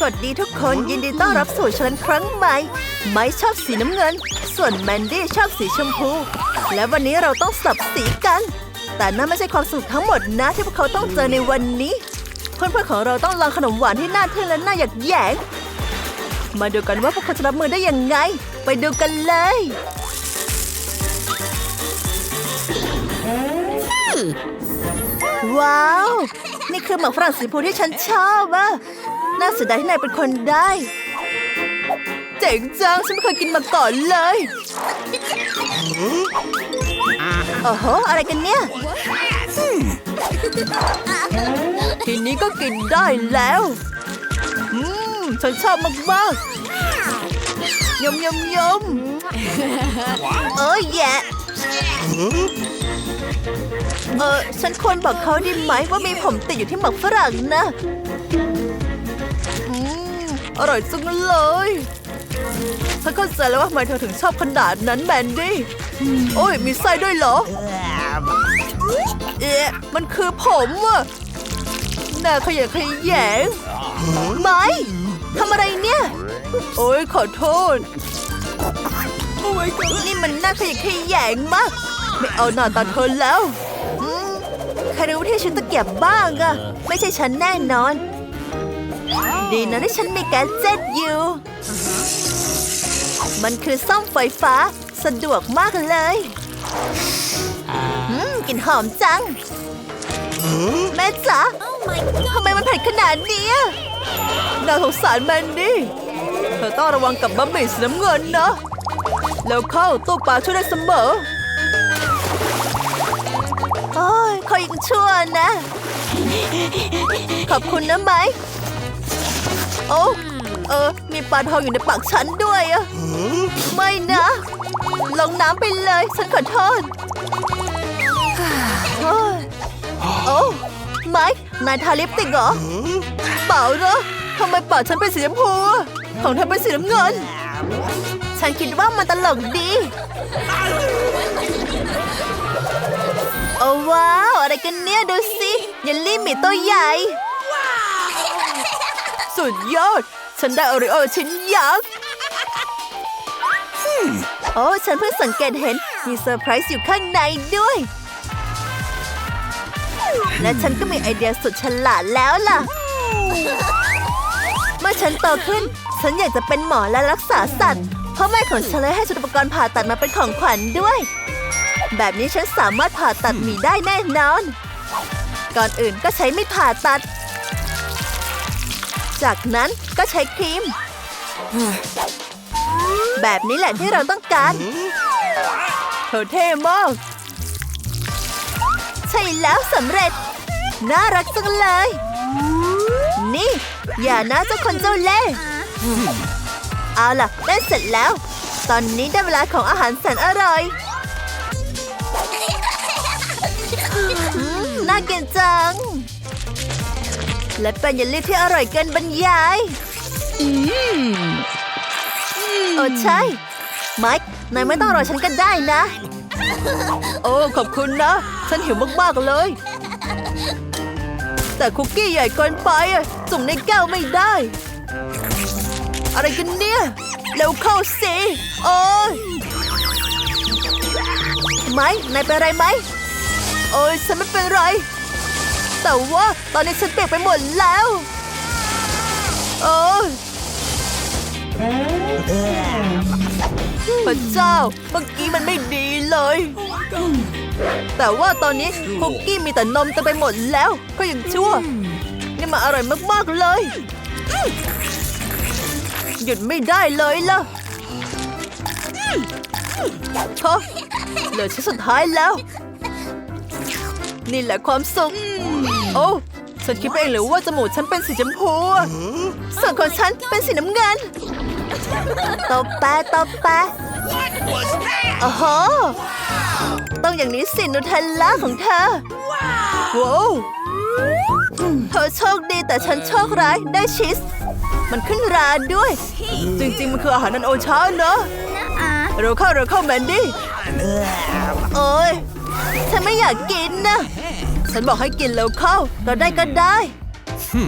สวัสดีทุกคนยินดีต้อนรับสู่ชลันครั้งใหม่ ไม้ชอบสีน้ำเงิน ส่วนแมนดี้ชอบสีชมพู และวันนี้เราต้องสับสีกัน แต่นั่นไม่ใช่ความสนุกทั้งหมดนะที่พวกเขาต้องเจอในวันนี้ เพื่อนๆของเราต้องลองขนมหวานที่น่าทึ่งและน่าหยักแยง มาดูกันว่าพวกเขาจะรับมือได้ยังไง ไปดูกันเลยว้าว นี่คือหมากฝรั่งสีชมพูที่ฉันชอบอะ น่าเสียดายที่นายเป็นคนได้ เจ๋งจังฉันไม่เคยกินมาก่อนเลยโอ้โห อะไรกันเนี่ย ทีนี้ก็กินได้แล้ว อืม ฉันชอบมากๆยมยมยมเอ้ยแย่เออฉันควรบอกเขาดีไหมว่ามีผมติดอยู่ที่หมักฝรั่งนะ อร่อยจังเลยฉันเข้าใจแล้วว่าทำไมเธอถึงชอบขนาดนั้นแมนดี้ โอ้ย มีไส้ด้วยเหรอ เอ๊ะ มันคือผมอะน่าขยะขยแยงไหมทำอะไรเนี่ย โอ้ยขอโทษ นี่มันน่าขยะขยแยงมาก ไม่เอาหน้าตาเธอแล้วใครรู้ที่ฉันตะเกียบบ้างอะไม่ใช่ฉันแน่นอน ดีนะที่ฉันมีแกเจ็ตอยู่ มันคือซ่อมไฟฟ้าสะดวกมากเลยอืมกลิ่นหอมจัง แม่จ๋าทำไมมันเผ็ดขนาดนี้น่าสงสารแมนดี้เธอต้องระวังกับบะหมี่สีน้ำเงินนะ แล้วเข้าตู้ปลาช่วยได้เสมอโอ้ยเขายังชั่วนะ ขอบคุณนะไหม โอ้เออ มีปลาทองอยู่ในปากฉันด้วยอะไม่นะ ลงน้ำไปเลย ฉันขอโทษโอ้ยโอ้ไมค์นายทาลิปสติกเหรอ เปล่าเหรอทำไมปากฉันเป็นสีชมพูอะของเธอเป็นสีน้ำเงิน ฉันคิดว่ามันตลกดี โอ้ว้าว อะไรกันเนี่ย ดูสิเยลลี่หมีตัวใหญ่ สุดยอด ฉันได้โอริโอชิ้นยักษ์โอ้ฉันเพิ่งสังเกตเห็น มีเซอร์ไพรส์อยู่ข้างในด้วย และฉันก็มีไอเดียสุดฉลาดแล้วล่ะ เมื่อฉันโตขึ้น ฉันอยากจะเป็นหมอและรักษาสัตว์เพราะแม่ของฉันเลยให้ชุดอุปกรณ์ผ่าตัดมาเป็นของขวัญด้วย แบบนี้ฉันสามารถผ่าตัดหมีได้แน่นอน ก่อนอื่นก็ใช้มีดผ่าตัด จากนั้นก็ใช้ครีม แบบนี้แหละที่เราต้องการเธอเท่มาก ใช่แล้วสำเร็จ น่ารักจังเลย นี่ อย่านะเจ้าคนเจ้าเล่ห์เอาล่ะเล่นเสร็จแล้ว ตอนนี้ได้เวลาของอาหารแสนอร่อยอืมน่ากินจัง และเป็นเยลลี่ที่อร่อยเกินบรรยายโอ้ใช่ไมค์นายไม่ต้องรอฉันก็ได้นะ โอ้ขอบคุณนะ ฉันหิวมากๆเลย แต่คุกกี้ใหญ่เกินไปอะส่งในแก้วไม่ได้ อะไรกันเนี่ยเร็วเข้าสิโอ้ยไหมนายเป็นไรไหมโอ้ยฉันไม่เป็นไร แต่ว่าตอนนี้ฉันเปียกไปหมดแล้ว โอ้ยพระเจ้า เมื่อกี้มันไม่ดีเลย แต่ว่าตอนนี้คุกกี้มีแต่นมเต็มไปหมดแล้ว ก็ยังชั่ว นี่มันอร่อยมากๆเลย หยุดไม่ได้เลยล่ะเฮ้เหลือชิ้นสุดท้ายแล้ว นี่แหละความสุข โอ้ฉันคิดไปเองหรือว่าจมูกฉันเป็นสีชมพูอะส่วนของฉันเป็นสีน้ำเงินตบแปะตบแปะโอ้โหต้องอย่างนี้สินูเทลล่าของเธอว้าวเธอโชคดีแต่ฉันโชคร้ายได้ชีส มันขึ้นราด้วย จริงๆ มันคืออาหารนันโอชาเนอะเร็วเข้าเร็วเข้าแมนดี้โอ้ยฉันไม่อยากกินนะ ฉันบอกให้กินเร็วเข้า เราได้ก็ได้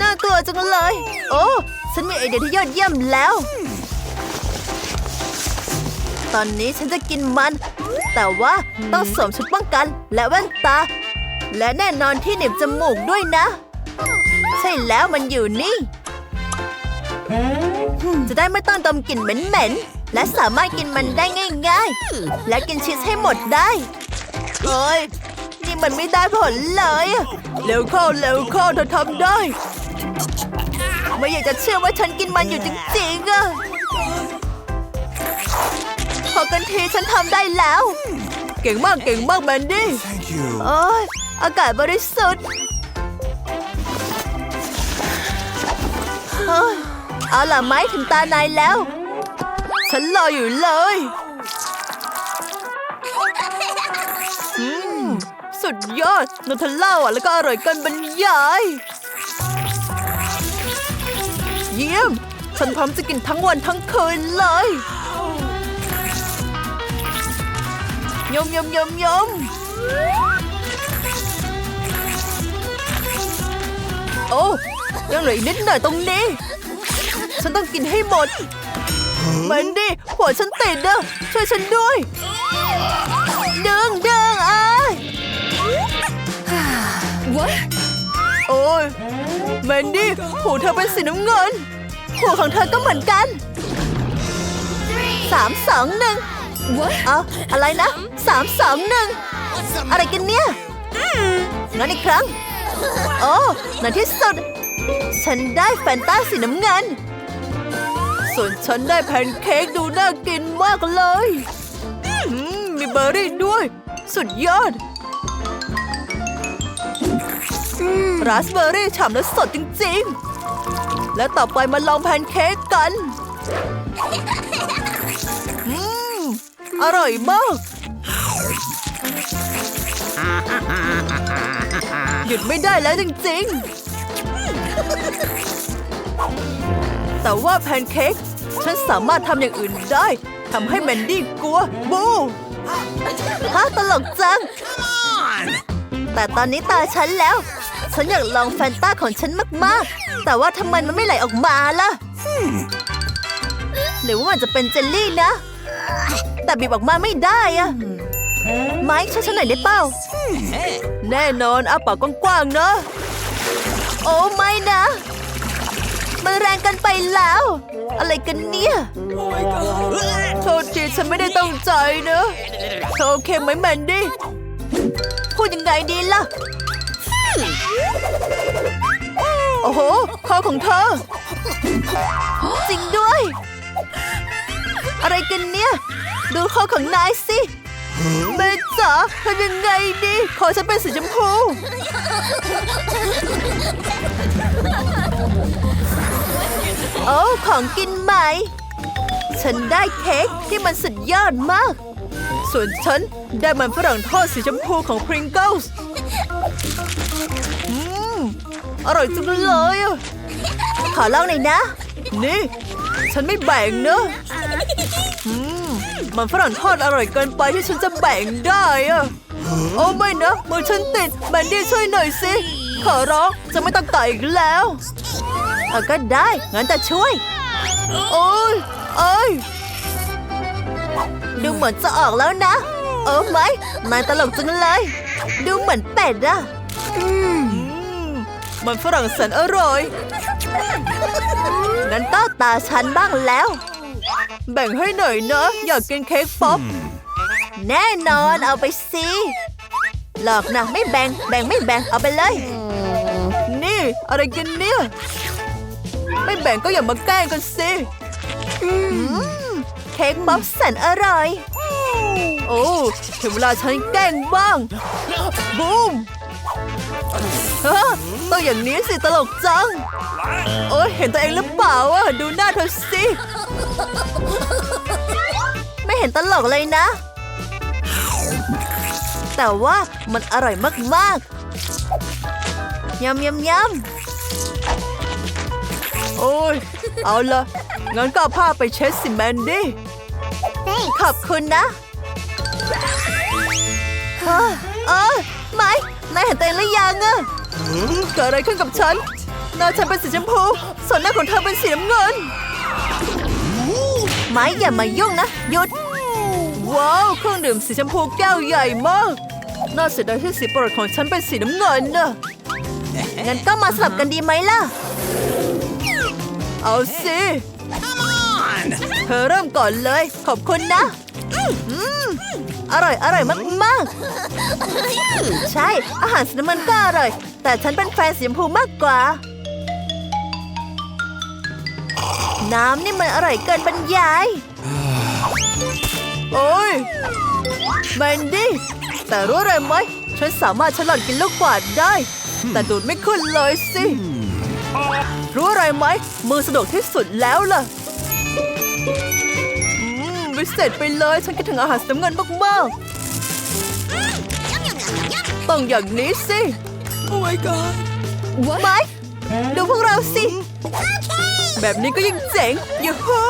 น่ากลัวจังเลย โอ้ ฉันมีไอเดียที่ยอดเยี่ยมแล้ว ตอนนี้ฉันจะกินมัน แต่ว่าต้องสวมชุดป้องกันและแว่นตา และแน่นอนที่เหน็บจมูกด้วยนะ ใช่แล้วมันอยู่นี่ จะได้ไม่ต้องดมกลิ่นเหม็นๆ และสามารถกินมันได้ง่าย ๆ และกินชีสให้หมดได้ เอ้ยนี่ มันไม่ได้ผลเลยอะเร็วเข้าเร็วเข้าเธอทำได้ ไม่อยากจะเชื่อว่าฉันกินมันอยู่จริงๆอะพอกันทีฉันทำได้แล้ว เก่งมากเก่งมากแมนดี้ Thank you. โอ้ยอากาศบริสุทธิ์เฮ้ยเอาล่ะไม้ถึงตานายแล้ว ฉันรออยู่เลย สุดยอดนูเทลล่าอะแล้วก็อร่อยกันบรรยาย เยี่ยม ฉันพร้อมจะกินทั้งวันทั้งคืนเลยยมยมยมยมโอ้ยังเหลืออีกนิดหน่อยตรงนี้ ฉันต้องกินให้หมดมันดิหัวฉันติดอะช่วยฉันด้วยดึงด โอ้ยแมนดี้หูเธอเป็นสีน้ำเงินหูของเธอก็เหมือนกันสามสองหนึ่ง What? เอาอะไรนะสามสองหนึ่งอะไรกันเนี่ยงั้นอีกครั้ง โอ้ในที่สุด ฉันได้แฟนตาสีน้ำเงิน ส่วนฉันได้แพนเค้กดูน่ากินมากเลยอืมมีเบอร์รี่ด้วย สุดยอด ราสเบอร์รี่ฉ่ำและสดจริงๆ และต่อไปมาลองแพนเค้กกันอืมอร่อยมาก หยุดไม่ได้แล้วจริงๆ แต่ว่าแพนเค้กฉันสามารถทำอย่างอื่นได้ทำให้แมนดี้กลัว บูฮะตลกจัง แต่ตอนนี้ตาฉันแล้ว ฉันอยากลองแฟนต้าของฉันมากๆ แต่ว่าทำไมมันไม่ไหลออกมาล่ะ หรือว่ามันจะเป็นเจลลี่นะ แต่บีบออกมาไม่ได้อะไมค์ช่วยฉันหน่อยได้เปล่า แน่นอนอาปากกว้างๆนะโอ้ไม่นะ มันแรงเกันไปแล้ว อะไรกันเนี่ยโทษทีฉันไม่ได้ตั้งใจนะเธอโอเคไหมแมนดี้พูดยังไงดีล่ะ โอ้โหคอของเธอ จริงด้วย อะไรกันเนี่ย ดูคอของนายสิแม่จ๋าทำยังไงดีคอฉันเป็นสีชมพู โอ้ ของกินใหม่ ฉันได้เค้กที่มันสุดยอดมาก ส่วนฉันได้มันฝรั่งทอดสีชมพูของ Pringles อืมอร่อยจังเลยอะขอลองหน่อยนะ นี่ ฉันไม่แบ่งเนอะอืมมันฝรั่งทอดอร่อยเกินไปที่ฉันจะแบ่งได้อะโอ้ไม่นะมือฉันติดแบนดี้ช่วยหน่อยสิ ขอร้องจะไม่ต้องต่ออีกแล้วเอาก็ได้ งั้นจะช่วย โอ้ยเอ้ยดูเหมือนจะออกแล้วนะ เออไหมนายตลกจังเลย ดูเหมือนเป็ดอะ อืมมันฝรั่งแสนอร่อย งั้นก็ตาฉันบ้างแล้ว แบ่งให้หน่อยนะ อยากกินเค้กป๊อป แน่นอนเอาไปสิหลอกนะไม่แบ่ง แบ่งไม่แบ่งเอาไปเลย นี่อะไรกันเนี่ย ไม่แบ่งก็อย่ามาแกล้งกันสิเค้กป๊อปแสนอร่อย โอ้ถึงเวลาฉันแกล้งบ้าง บูม ฮะต้องอย่างนี้สิตลกจัง โอ้ยเห็นตัวเองหรือเปล่าอะดูหน้าเธอสิ ไม่เห็นตลกเลยนะ แต่ว่ามันอร่อยมากๆยำยำยำโอ้ย เอาละงั้นก็เอาผ้าไปเช็ดสิแมนดี้ขอบคุณนะเฮ้ยเออไม่ นายเห็นตัวเองหรือยังอะเกิดอะไรขึ้นกับฉัน หน้าฉันเป็นสีชมพู ส่วนหน้าของเธอเป็นสีน้ำเงิน ไม้อย่ามายุ่งนะ หยุด ว้าว เครื่องดื่มสีชมพูแก้วใหญ่มาก น่าเสียดายที่สีโปรดของฉันเป็นสีน้ำเงินน่ะงั้นก็มาสลับกันดีไหมล่ะ เอาสิเธอเริ่มก่อนเลย ขอบคุณนะอืมอร่อย อร่อยมาก ๆ ใช่ อาหารสีน้ำมันก็อร่อย แต่ฉันเป็นแฟนสีชมพูมากกว่า น้ำนี่มันอร่อยเกินบรรยาย โอ้ยแมนดี้แต่รู้อะไรไหม ฉันสามารถฉลอดกินลูกกวาดได้ แต่ดูดไม่ขึ้นเลยสิ รู้อะไรไหม มือสะดวกที่สุดแล้วล่ะอืมวิเศษไปเลย ฉันคิดถึงอาหารสีน้ำเงินมากๆ ต้องอย่างนี้สิ Oh my god. ไมค์ดูพวกเราสิ แบบนี้ก็ยิ่งเจ๋งยูฮู